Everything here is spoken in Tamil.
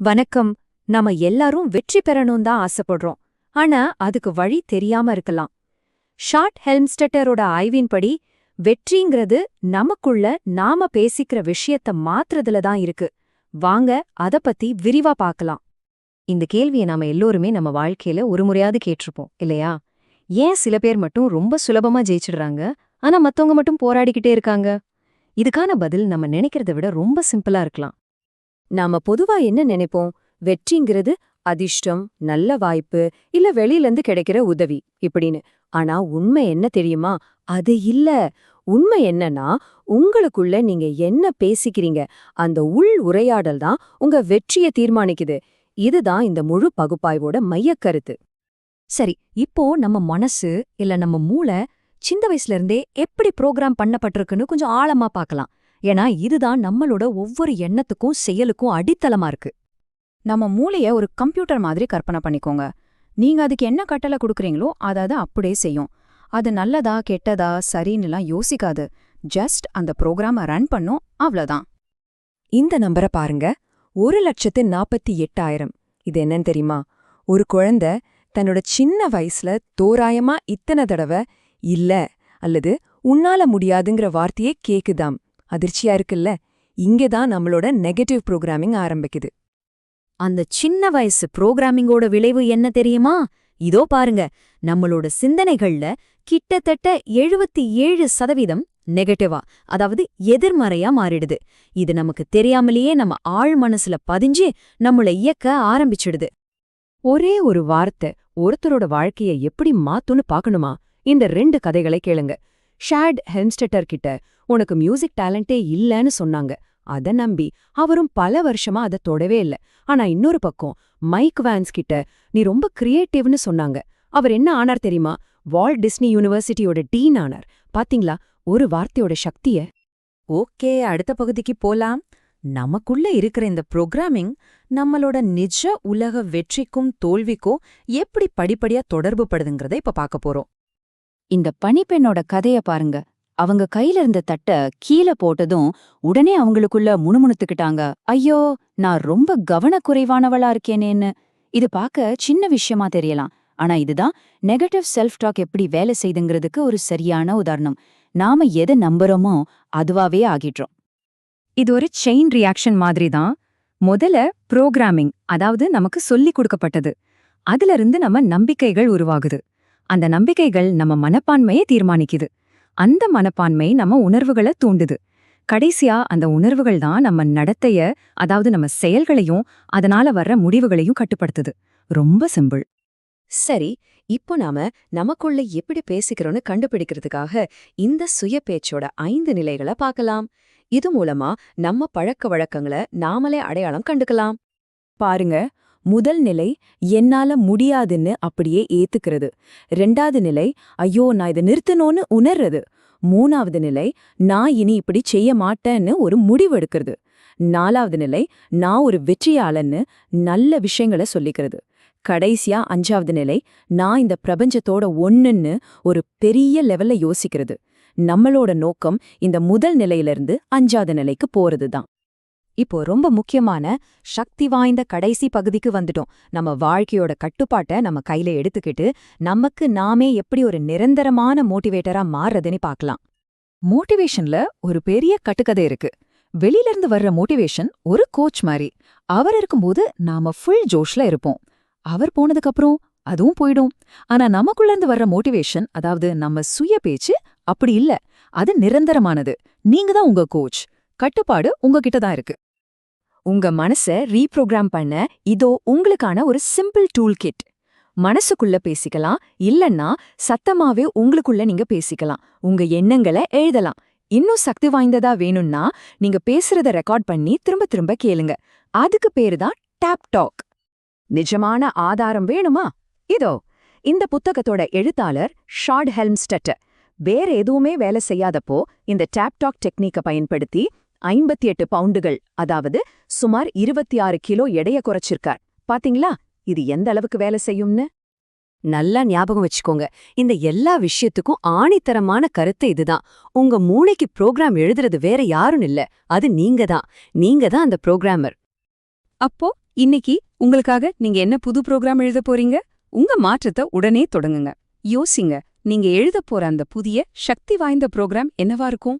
வணக்கம். நாம எல்லாரும் வெற்றி பெறணும் தான் ஆசைப்படுறோம். ஆனா அதுக்கு வழி தெரியாம இருக்கலாம். ஷார்ட் ஹெல்ம்ஸ்டட்டரோட ஆய்வின்படி வெற்றிங்கிறது நமக்குள்ள நாம பேசிக்கிற விஷயத்த மாத்துறதுல தான் இருக்கு. வாங்க அத பத்தி விரிவா பார்க்கலாம் இந்த கேள்வியை நாம எல்லோருமே நம்ம வாழ்க்கையில ஒரு முறையாவது கேட்டிருப்போம் இல்லையா? ஏன் சில பேர் மட்டும் ரொம்ப சுலபமா ஜெயிச்சிடுறாங்க ஆனா மத்தவங்க மட்டும் போராடிக்கிட்டே இருக்காங்க? இதுக்கான பதில் நம்ம நினைக்கிறத விட ரொம்ப சிம்பிளா இருக்கலாம். நாம பொதுவா என்ன நினைப்போம்? வெற்றிங்கிறது அதிர்ஷ்டம் நல்ல வாய்ப்பு இல்ல வெளியிலேருந்து கிடைக்கிற உதவி இப்படின்னு. ஆனா உண்மை என்ன தெரியுமா? அது இல்ல. உண்மை என்னன்னா உங்களுக்குள்ள நீங்க என்ன பேசிக்கிறீங்க? அந்த உள் உரையாடல் தான் உங்க வெற்றியை தீர்மானிக்குது. இதுதான் இந்த முழு பகுப்பாய்வோட மையக்கருத்து. சரி இப்போ நம்ம மனசு இல்ல நம்ம மூளை சின்ன வயசுல இருந்தே எப்படி ப்ரோக்ராம் பண்ணப்பட்டிருக்குன்னு கொஞ்சம் ஆழமா பார்க்கலாம். ஏன்னா இதுதான் நம்மளோட ஒவ்வொரு எண்ணத்துக்கும் செயலுக்கும் அடித்தளமா இருக்கு. நம்ம மூளைய ஒரு கம்ப்யூட்டர் மாதிரி கற்பனை பண்ணிக்கோங்க. நீங்க அதுக்கு என்ன கட்டளை கொடுக்குறீங்களோ அதை அது அப்படியே செய்யும். அது நல்லதா கெட்டதா சரின்னுலாம் யோசிக்காது. ஜஸ்ட் அந்த ப்ரோக்ராம ரன் பண்ணும் அவ்வளவுதான். இந்த நம்பரை பாருங்க. ஒரு லட்சத்து நாற்பத்தி எட்டாயிரம். இது என்னன்னு தெரியுமா? ஒரு குழந்தை தன்னோட சின்ன வயசுல தோராயமா இத்தனை தடவை இல்ல அல்லது உன்னால முடியாதுங்கிற வார்த்தையே கேக்குதாம். அதிர்ச்சியா இருக்குல்ல? இங்கேதான் நம்மளோட நெகட்டிவ் ப்ரோக்ராமிங் ஆரம்பிக்குது. அந்த சின்ன வயசு புரோகிராமிங்கோட விளைவு என்ன தெரியுமா? இதோ பாருங்க நம்மளோட சிந்தனைகள்ல கிட்டத்தட்ட எழுபத்தி ஏழு சதவீதம் நெகட்டிவா அதாவது எதிர்மறையா மாறிடுது. இது நமக்கு தெரியாமலேயே நம்ம ஆழ் மனசுல பதிஞ்சு நம்மள இயக்க ஆரம்பிச்சிடுது. ஒரே ஒரு வார்த்தை ஒருத்தரோட வாழ்க்கைய எப்படி மாத்துன்னு பார்க்கணுமா? இந்த ரெண்டு கதைகளை கேளுங்க. ஷேட் ஹெல்ம்ஸ்டட்டர் கிட்ட உனக்கு மியூசிக் டேலண்டே இல்லைன்னு சொன்னாங்க. அத நம்பி அவரும் பல வருஷமா அத தொடவே இல்ல. ஆனா இன்னொரு பக்கம் மைக் வான்ஸ் கிட்ட நீ ரொம்ப கிரியேட்டிவ்னு சொன்னாங்க. அவர் என்ன ஆனார் தெரியுமா? வால்ட் டிஸ்னி யூனிவர்சிட்டியோட டீன் ஆனார். பாத்தீங்களா? ஒரு வார்த்தையோட சக்திய. ஓகே அடுத்த பகுதிக்கு போலாம். நமக்குள்ள இருக்கிற இந்த புரோகிராமிங் நம்மளோட நிஜ உலக வெற்றிக்கும் தோல்விக்கும் எப்படி படிப்படியா தொடர்பு படுதுங்கிறத இப்ப பார்க்க போறோம். இந்த பனிப்பெண்ணோட கதைய பாருங்க. அவங்க கையில இருந்த தட்ட கீழே போட்டதும் உடனே அவங்களுக்குள்ள முணுமுணுத்துக்கிட்டாங்க. ஐயோ நான் ரொம்ப கவனக்குறைவானவளா இருக்கேனேன்னு. இது பார்க்க சின்ன விஷயமா தெரியலாம். ஆனா இதுதான் நெகட்டிவ் செல்ஃப் டாக் எப்படி வேலை செய்துங்கிறதுக்கு ஒரு சரியான உதாரணம். நாம எதை நம்புறோமோ அதுவாவே ஆகிடுறோம். இது ஒரு செயின் ரியாக்ஷன் மாதிரி தான் முதல்ல ப்ரோக்ராமிங் அதாவது நமக்கு சொல்லிக் கொடுக்கப்பட்டது. அதுல இருந்து நம்ம நம்பிக்கைகள் உருவாகுது. அந்த நம்பிக்கைகள் நம்ம மனப்பான்மையை தீர்மானிக்குது. அந்த மனப்பான்மை நம்ம உணர்வுகளை தூண்டுது. கடைசியா அந்த உணர்வுகள் தான் நம்ம நடத்தைய அதாவது நம்ம செயல்களையும் அதனால வர்ற முடிவுகளையும் கட்டுப்படுத்துது. ரொம்ப சிம்பிள். சரி இப்போ நாம நமக்குள்ள எப்படி பேசிக்கிறோன்னு கண்டுபிடிக்கிறதுக்காக இந்த சுய பேச்சோட ஐந்து நிலைகளை பார்க்கலாம். இது மூலமா நம்ம பழக்க வழக்கங்களை நாமளே அடையாளம் கண்டுக்கலாம். பாருங்க முதல் நிலை என்னால முடியாதுன்னு அப்படியே ஏத்துக்கிறது. ரெண்டாவது நிலை ஐயோ நான் இதை நிறுத்தணும்னு உணர்றது. மூணாவது நிலை நான் இனி இப்படி செய்ய மாட்டேன்னு ஒரு முடிவெடுக்கிறது நாலாவது நிலை நான் ஒரு வெற்றியாளன்னு நல்ல விஷயங்களை சொல்லிக்கிறது. கடைசியா அஞ்சாவது நிலை நான் இந்த பிரபஞ்சத்தோட ஒன்னுன்னு ஒரு பெரிய லெவல்ல யோசிக்கிறது. நம்மளோட நோக்கம் இந்த முதல் நிலையிலிருந்து அஞ்சாவது நிலைக்கு போறதுதான். இப்போ ரொம்ப முக்கியமான சக்தி வாய்ந்த கடைசி பகுதிக்கு வந்துட்டோம். நம்ம வாழ்க்கையோட கட்டுப்பாட்டை நம்ம கையில எடுத்துக்கிட்டு நமக்கு நாமே எப்படி ஒரு நிரந்தரமான மோட்டிவேட்டரா மாறுறதுன்னு பார்க்கலாம். மோட்டிவேஷன்ல ஒரு பெரிய கட்டுக்கதை இருக்கு. வெளியில இருந்து வர்ற மோட்டிவேஷன் ஒரு கோச் மாதிரி. அவர் இருக்கும்போது நாம ஃபுல் ஜோஷ்ல இருப்போம். அவர் போனதுக்கு அப்புறம் அதுவும் போயிடும். ஆனா நமக்குள்ள இருந்து வர்ற மோட்டிவேஷன் அதாவது நம்ம சுய பேச்சு அப்படி இல்ல. அது நிரந்தரமானது. நீங்க தான் உங்க கோச். கட்டுப்பாடு உங்ககிட்ட தான் இருக்கு. உங்க மனச ரீப்ரோக்ராம் பண்ண இதோ உங்களுக்கான ஒரு சிம்பிள் டூல் கிட் மனசுக்குள்ள பேசிக்கலாம் இல்லன்னா சத்தமாவே உங்களுக்குள்ள நீங்க பேசிக்கலாம். உங்க எண்ணங்களை எழுதலாம். இன்னும் சக்தி வாய்ந்ததா வேணும்னா நீங்க பேசுறத ரெக்கார்ட் பண்ணி திரும்ப திரும்ப கேளுங்க. அதுக்கு பேரு தான் டேப் டாக் நிஜமான ஆதாரம் வேணுமா? இதோ இந்த புத்தகத்தோட எழுத்தாளர் ஷார்ட் ஹெல்ம்ஸ்டட்டர் வேற எதுவுமே வேலை செய்யாதப்போ இந்த டேப்டாக் டெக்னிக்கை பயன்படுத்தி ஐம்பத்தி எட்டு பவுண்டுகள் அதாவது சுமார் இருபத்தி ஆறு கிலோ எடைய குறைச்சிருக்கார். பாத்தீங்களா? இது எந்த அளவுக்கு வேலை செய்யும்னு? நல்லா ஞாபகம் வச்சுக்கோங்க. இந்த எல்லா விஷயத்துக்கும் ஆணித்தரமான கருத்து இதுதான். உங்க மூளைக்கு ப்ரோக்ராம் எழுதுறது வேற யாரும் இல்ல. அது நீங்க தான். நீங்க தான் அந்த ப்ரோக்ராமர். அப்போ இன்னைக்கு உங்களுக்காக நீங்க என்ன புது ப்ரோக்ராம் எழுத போறீங்க? உங்க மாற்றத்தை உடனே தொடங்குங்க. யோசிங்க. நீங்க எழுத போற அந்த புதிய சக்தி வாய்ந்த ப்ரோக்ராம் என்னவா இருக்கும்?